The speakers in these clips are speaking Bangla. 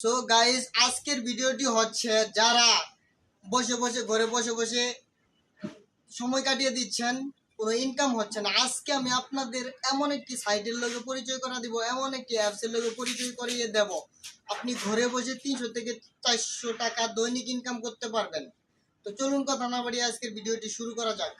সো গাইস আজকের ভিডিওটি হচ্ছে যারা বসে বসে ঘরে বসে বসে সময় কাটিয়ে দিচ্ছেন, কোনো ইনকাম হচ্ছে না। আজকে আমি আপনাদের এমন একটি সাইটের লোকে পরিচয় করা দিব, এমন একটি অ্যাপসের লোকে পরিচয় করিয়ে দেব। আপনি ঘরে বসে তিনশো থেকে চারশো টাকা দৈনিক ইনকাম করতে পারবেন। তো চলুন কথা না বাড়িয়ে আজকের ভিডিওটি শুরু করা যাক।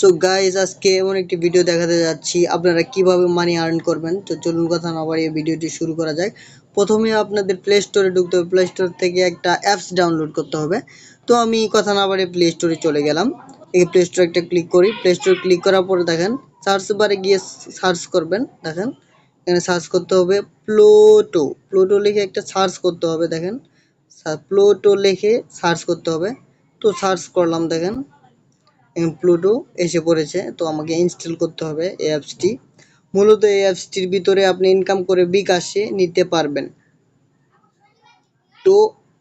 সো গাইজ আজকে এমন একটি ভিডিও দেখাতে যাচ্ছি। আপনারা কীভাবে মানি আর্ন করবেন? তো চলুন কথা না বাড়িয়ে ভিডিওটি শুরু করা যাক। প্রথমে আপনাদের প্লে স্টোরে ঢুকতে হবে। প্লে স্টোর থেকে একটা অ্যাপস ডাউনলোড করতে হবে। তো আমি কথা না বাড়িয়ে প্লে স্টোরে চলে গেলাম। এই প্লে স্টোরে একটা ক্লিক করি। প্লে স্টোরে ক্লিক করার পরে দেখেন সার্চ বারে গিয়ে সার্চ করবেন। দেখেন, এখানে সার্চ করতে হবে প্লোটো প্লোটো লিখে একটা সার্চ করতে হবে। দেখেন প্লোটো লিখে সার্চ করতে হবে। তো সার্চ করলাম, দেখেন। প্লুটো এসে পড়েছে, তো আমাকে ইনস্টল করতে হবে এই অ্যাপসটি মূলত এই অ্যাপসটির ভিতরে আপনি ইনকাম করে বিকাশে নিতে পারবেন। তো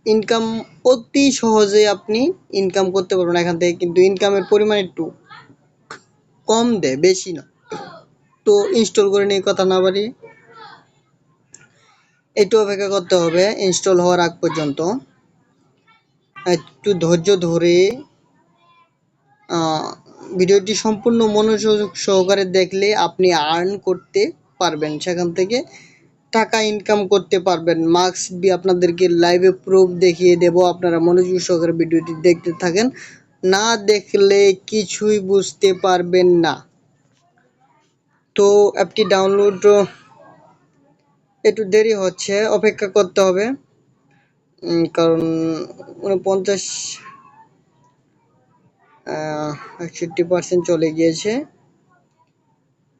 ইনকাম অতি সহজে আপনি ইনকাম করতে পারবেন এখান থেকে, কিন্তু ইনকামের পরিমাণ একটু কম দেয়, বেশি না। তো ইনস্টল করে নিয়ে কথা না পারি একটু অপেক্ষা করতে হবে ইনস্টল হওয়ার আগ পর্যন্ত। একটু ধৈর্য ধরে ভিডিওটি সম্পূর্ণ মনোযোগ সহকারে দেখলে আপনি আর্ন করতে পারবেন। সেখান থেকে টাকা ইনকাম করতে পারবেন। মার্কস আপনাদেরকে লাইভে প্রুফ দেখিয়ে দেব। আপনারা মনোযোগ সহকারে ভিডিওটি দেখতে থাকেন। না দেখলে কিছুই বুঝতে পারবেন না। তো অ্যাপটি ডাউনলোড একটু দেরি হচ্ছে। অপেক্ষা করতে হবে। কারণ উনপঞ্চাশ একষট্টি পার্সেন্ট চলে গিয়েছে।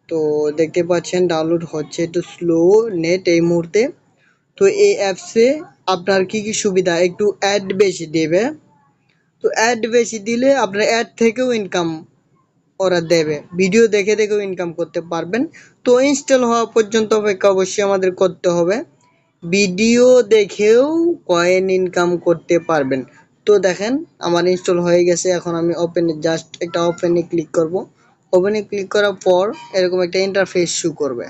তো দেখতে পাচ্ছেন ডাউনলোড হচ্ছে একটু স্লো নেট এই মুহূর্তে। তো এই অ্যাপসে আপনার কি কি সুবিধা? একটু অ্যাড বেশি দেবে। তো অ্যাড বেশি দিলে আপনার অ্যাড থেকেও ইনকাম ওরা দেবে। ভিডিও দেখে দেখেও ইনকাম করতে পারবেন। তো ইনস্টল হওয়া পর্যন্ত অপেক্ষা অবশ্যই আমাদের করতে হবে। ভিডিও দেখেও কয়েন ইনকাম করতে পারবেন। তো দেখেন, আমার ইনস্টল হয়ে গেছে। এখন আমি ওপেনে জাস্ট একটা ওপেনে ক্লিক করব। ওপেনে ক্লিক করার পর এরকম একটা ইন্টারফেস শু করবে।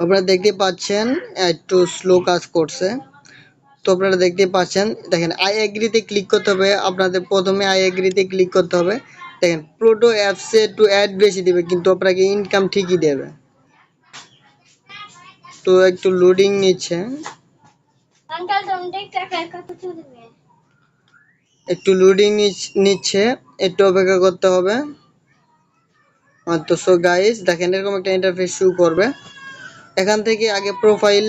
আপনারা দেখতে পাচ্ছেন, একটু স্লো কাজ করছে। তো আপনারা দেখতে পাচ্ছেন, দেখেন আই এগ্রিতে ক্লিক করতে হবে। আপনাদের প্রথমে আই এগ্রিতে ক্লিক করতে হবে। দেখেন প্রোটো অ্যাপসে একটু অ্যাড বেশি দিবে, কিন্তু আপনাকে ইনকাম ঠিকই দেবে। তো একটু লোডিং নিচ্ছে। আঙ্কাল টাকা চলবে একটু লোডিং নিচ্ছে, একটু অপেক্ষা করতে হবে। তো সো গাইস দেখেন এরকম একটা ইন্টারফেস শু করবে। এখান থেকে আগে প্রোফাইল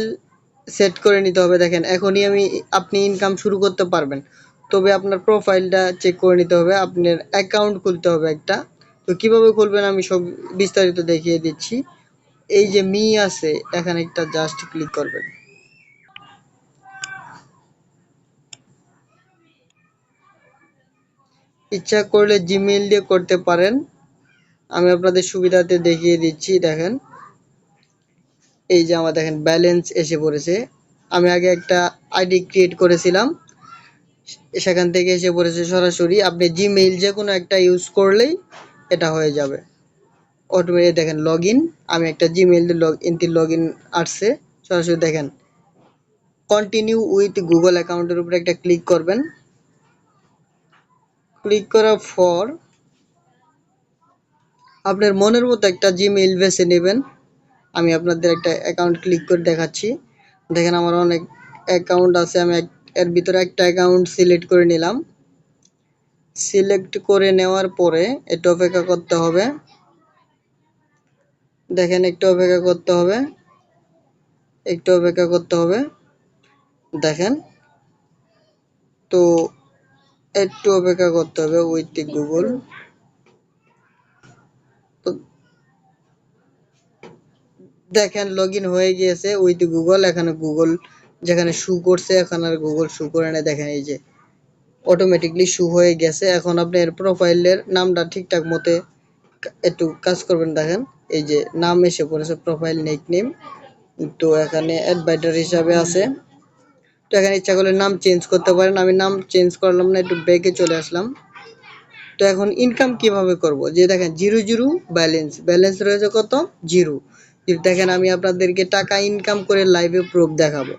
সেট করে নিতে হবে, দেখেন। এখনই আমি, আপনি ইনকাম শুরু করতে পারবেন। তবে আপনার প্রোফাইলটা চেক করে নিতে হবে, আপনার অ্যাকাউন্ট খুলতে হবে একটা। তো কীভাবে খুলবেন আমি সব বিস্তারিত দেখিয়ে দিচ্ছি। এই যে মি আছে, এখানে একটা জাস্ট ক্লিক করবেন। ইচ্ছা করলে জিমেইল দিয়ে করতে পারেন। আমি আপনাদের সুবিধাতে দেখিয়ে দিচ্ছি, দেখেন। এই যে আমার দেখেন ব্যালেন্স এসে পড়েছে। আমি আগে একটা আইডি ক্রিয়েট করেছিলাম। সেখান থেকে এসে পড়েছে সরাসরি। আপনি জিমেইল যে কোনো একটা ইউজ করলেই এটা হয়ে যাবে। অটোমেটিক দেখেন লগ আমি একটা Gmail log in log in আসছে। সরাসরি দেখেন কন্টিনিউ উইথ গুগল অ্যাকাউন্টের উপরে একটা ক্লিক করবেন। ক্লিক করার পর আপনার মনের মতো একটা জিমেইল বেছে নেবেন। আমি আপনাদের একটা অ্যাকাউন্ট ক্লিক করে দেখাচ্ছি। দেখেন আমার অনেক অ্যাকাউন্ট আছে, আমি এর ভিতরে একটা অ্যাকাউন্ট সিলেক্ট করে নিলাম। সিলেক্ট করে নেওয়ার পরে একটু অপেক্ষা করতে হবে। দেখেন একটু অপেক্ষা করতে হবে। একটু অপেক্ষা করতে হবে। দেখেন। তো একটু অপেক্ষা করতে হবে উইথ গুগল দেখেন লগ হয়ে গিয়েছে উইথ গুগল এখানে গুগল যেখানে শু করছে, এখানে আর গুগল শু করে না দেখেন এই যে অটোমেটিকলি শু হয়ে গেছে। এখন আপনার প্রোফাইলের নামটা ঠিকঠাক মতে একটু কাজ করবেন। দেখেন, এই যে নাম এসে পড়েছে প্রোফাইল নেক নেম তো এখানে অ্যাডভাইটার হিসাবে আছে। তো এখানে ইচ্ছা করলে নাম চেঞ্জ করতে পারেন। আমি নাম চেঞ্জ করলাম না, একটু ব্যাকে চলে আসলাম। তো তো এখন ইনকাম কীভাবে করব? যে দেখেন, জিরো জিরো ব্যালেন্স ব্যালেন্স রয়েছে কত? জিরো। দেখেন, আমি আপনাদেরকে টাকা ইনকাম করে লাইভে প্রুফ দেখাবো।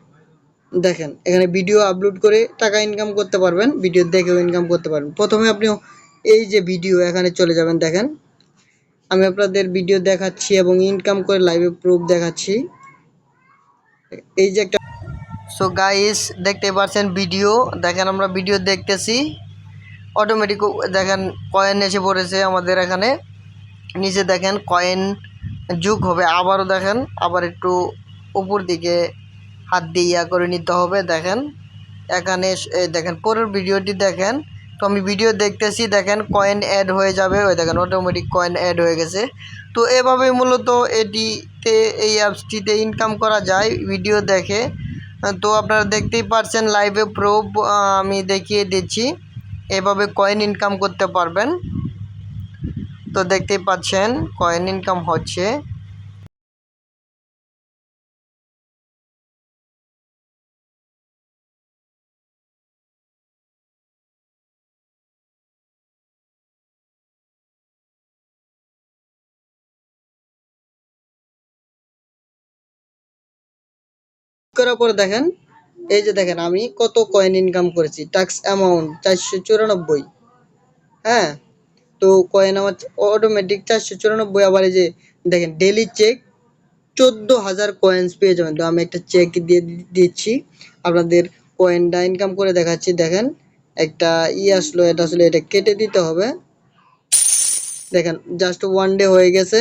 দেখেন, এখানে ভিডিও আপলোড করে টাকা ইনকাম করতে পারবেন ভিডিও দেখেও ইনকাম করতে পারবেন। প্রথমে আপনি এই যে ভিডিও এখানে চলে যাবেন, দেখেন। আমি আপনাদের ভিডিও দেখাচ্ছি এবং ইনকাম করে লাইভে প্রুফ দেখাচ্ছি। এই যে একটা সো গাইস দেখতে পাচ্ছেন ভিডিও দেখেন, আমরা ভিডিও দেখতেছি। অটোমেটিক দেখেন কয়েন এসে পড়েছে আমাদের এখানে। নিচে দেখেন কয়েন যুগ হবে। আবারও দেখেন, আবার একটু উপর দিকে হাত দিয়ে ইয়া করে নিতে হবে। দেখেন, এখানে দেখেন, পরের ভিডিওটি দেখেন। তো আমি ভিডিও দেখতেছি, দেখেন কয়েন অ্যাড হয়ে যাবে। ওই দেখেন অটোমেটিক কয়েন অ্যাড হয়ে গেছে। তো এভাবে মূলত এটিতে, এই অ্যাপসটিতে ইনকাম করা যায়। ভিডিও দেখে। তো আপনারা দেখতেই পারছেন লাইভে প্রুফ আমি দেখিয়ে দিচ্ছি। এভাবে কয়েন ইনকাম করতে পারবেন। তো দেখতেই পাচ্ছেন কয়েন ইনকাম হচ্ছে। করার পরে দেখেন, এই যে দেখেন আমি কত কয়েন ইনকাম করেছি ট্যাক্স অ্যামাউন্ট চারশো চুরানব্বই। হ্যাঁ তো কয়েন আমার অটোমেটিক চারশো চুরানব্বই, আবার এই যে দেখেন ডেলি চেক চোদ্দ হাজার কয়েন্স পেয়ে যাবেন। তো আমি একটা চেক দিয়ে দিচ্ছি, আপনাদের কয়েনটা ইনকাম করে দেখাচ্ছি। দেখেন, একটা ই আসলো, এটা আসলে এটা কেটে দিতে হবে। দেখেন জাস্ট ওয়ান ডে হয়ে গেছে,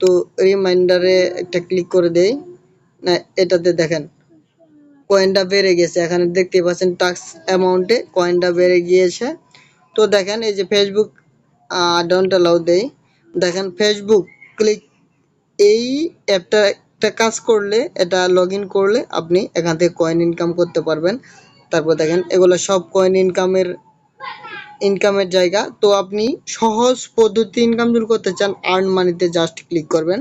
তো রিমাইন্ডারে একটা ক্লিক করে দেই। না, এটাতে দেখেন কয়েনটা বেড়ে গেছে। এখানে দেখতে পাচ্ছেন টাক্স অ্যামাউন্টে কয়েনটা বেড়ে গিয়েছে। তো দেখেন, এই যে ফেসবুক ডোন্ট অ্যালাউ দেই। দেখেন ফেসবুক ক্লিক এই অ্যাপটা একটা কাজ করলে, এটা লগ করলে আপনি এখান থেকে কয়েন ইনকাম করতে পারবেন। তারপর দেখেন, এগুলো সব কয়েন ইনকামের ইনকামের জায়গা। তো আপনি সহজ পদ্ধতি ইনকাম যদি করতে চান আর্ন মানিতে জাস্ট ক্লিক করবেন।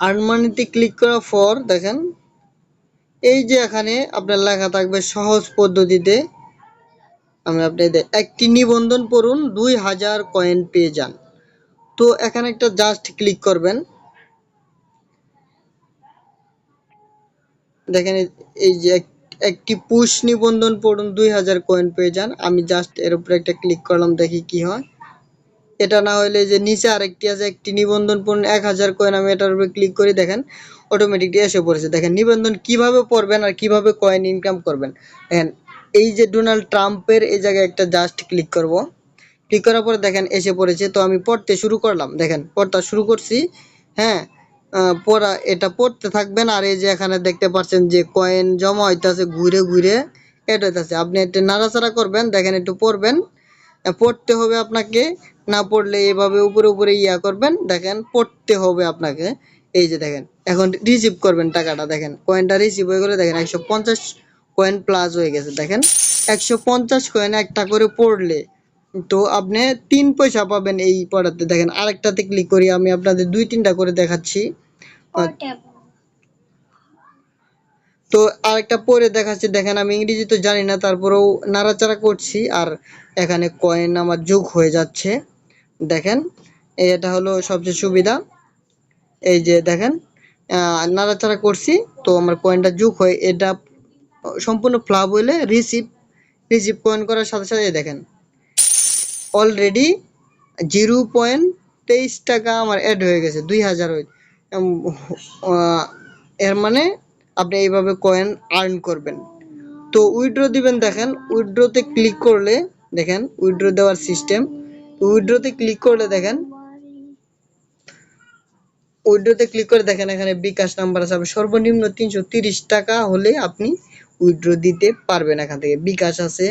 আর্ন মানিতে ক্লিক করার পর দেখেন এই যে এখানে আপনার লেখা থাকবে সহজ পদ্ধতিতে, আমি আপনাদের একটি নিবন্ধন পড়ুন, দুই হাজার কয়েন পেয়ে যান। তো এখানে একটা জাস্ট ক্লিক করবেন। দেখেন, এই- যে এক- একটি পুশ নিবন্ধন পড়ুন, দুই হাজার কয়েন পেয়ে যান। আমি জাস্ট এর উপরে একটা ক্লিক করলাম, দেখি কি হয়। এটা না হলে যে নিচে আরেকটি আছে, একটি নিবন্ধন পড়ুন, এক হাজার কয়েন, আমি এটার উপরে ক্লিক করি। দেখেন অটোমেটিকলি এসে পড়েছে। দেখেন, নিবন্ধন কীভাবে পড়বেন আর কীভাবে কয়েন ইনকাম করবেন। দেখেন, এই যে ডোনাল্ড ট্রাম্পের এই জায়গায় একটা জাস্ট ক্লিক করব। ক্লিক করার পরে দেখেন, এসে পড়েছে। তো আমি পড়তে শুরু করলাম। দেখেন, পড়তা শুরু করছি। হ্যাঁ পড়া, এটা পড়তে থাকবেন। আর এই যে এখানে দেখতে পাচ্ছেন যে কয়েন জমা হইতাছে ঘুরে ঘুরে এটা হইতাছে। আপনি একটু নাড়াচাড়া করবেন। দেখেন, একটু পড়বেন। পড়তে হবে আপনাকে। না পড়লে এভাবে উপরে উপরে ইয়া করবেন। দেখেন, পড়তে হবে আপনাকে। এই যে দেখেন এখন রিসিভ করবেন টাকাটা দেখেন কয়েনটা রিসিভ হয়ে গেলে দেখেন একশো পঞ্চাশ কয়েন প্লাস হয়ে গেছে দেখেন একশো পঞ্চাশ কয়েন একটা করে পড়লে তো আপনি তিন পয়সা পাবেন এই পড়াতে। দেখেন আরেকটাতে ক্লিক করি আমি আপনাদের দুই তিনটা করে দেখাচ্ছি। তো আরেকটা পরে দেখাচ্ছি দেখেন আমি ইংরেজি তো জানি না তারপরেও নাড়াচাড়া করছি আর এখানে কয়েন আমার যোগ হয়ে যাচ্ছে। দেখেন এটা হলো সবচেয়ে সুবিধা। এই যে দেখেন নাড়াচাড়া করছি, তো আমার কয়েনটা যোগ হয়, এটা সম্পূর্ণ ফ্লাপ হইলে রিসিভ রিসিভ কয়েন করার সাথে সাথে দেখেন অলরেডি জিরো পয়েন্ট তেইশ টাকা আমার অ্যাড হয়ে গেছে, দুই হাজার এর মানে আপনি এইভাবে কয়েন আর্ন করবেন। তো উইড্রো দিবেন দেখেন উইড্রোতে ক্লিক করলে, দেখেন উইড্রো দেওয়ার সিস্টেম উইড্রোতে ক্লিক করলে দেখেন উইড্রোতে ক্লিক করে দেখেন এখানে বিকাশ নাম্বার আছে। সর্বনিম্ন তিনশো তিরিশ টাকা হলে আপনি উইড্রো দিতে পারবেন এখান থেকে। বিকাশ আছে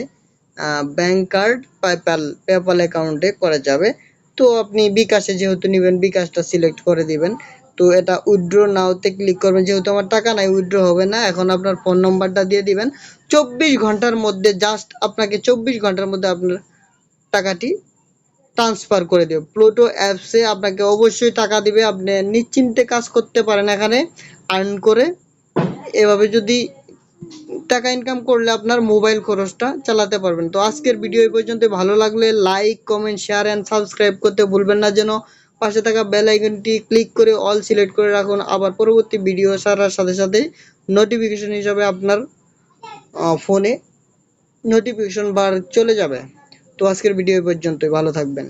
ব্যাংক কার্ড পেপ্যাল পেপ্যাল অ্যাকাউন্টে করা যাবে। তো আপনি বিকাশে যেহেতু নেবেন, বিকাশটা সিলেক্ট করে দিবেন। তো এটা উইড্রো নাওতে ক্লিক করবেন। যেহেতু আমার টাকা নাই উইড্রো হবে না। এখন আপনার ফোন নাম্বারটা দিয়ে দিবেন। চব্বিশ ঘণ্টার মধ্যে জাস্ট আপনাকে চব্বিশ ঘণ্টার মধ্যে আপনার টাকাটি ট্রান্সফার করে দেবে প্লুটো অ্যাপসে আপনাকে অবশ্যই টাকা দিবে। আপনি নিশ্চিন্তে কাজ করতে পারেন এখানে। আর্ন করে এভাবে যদি টাকা ইনকাম করলে আপনার মোবাইল খরচটা চালাতে পারবেন। তো আজকের ভিডিও এই পর্যন্ত ভালো লাগলে like comment share and subscribe করতে ভুলবেন না যেন। পাশে থাকা বেল আইকনটি ক্লিক করে অল সিলেক্ট করে রাখুন। আবার পরবর্তী ভিডিও সারার সাথে সাথে নোটিফিকেশন হিসাবে আপনার ফোনে নোটিফিকেশন বার চলে যাবে। তো আজকের ভিডিও পর্যন্তই ভালো থাকবেন।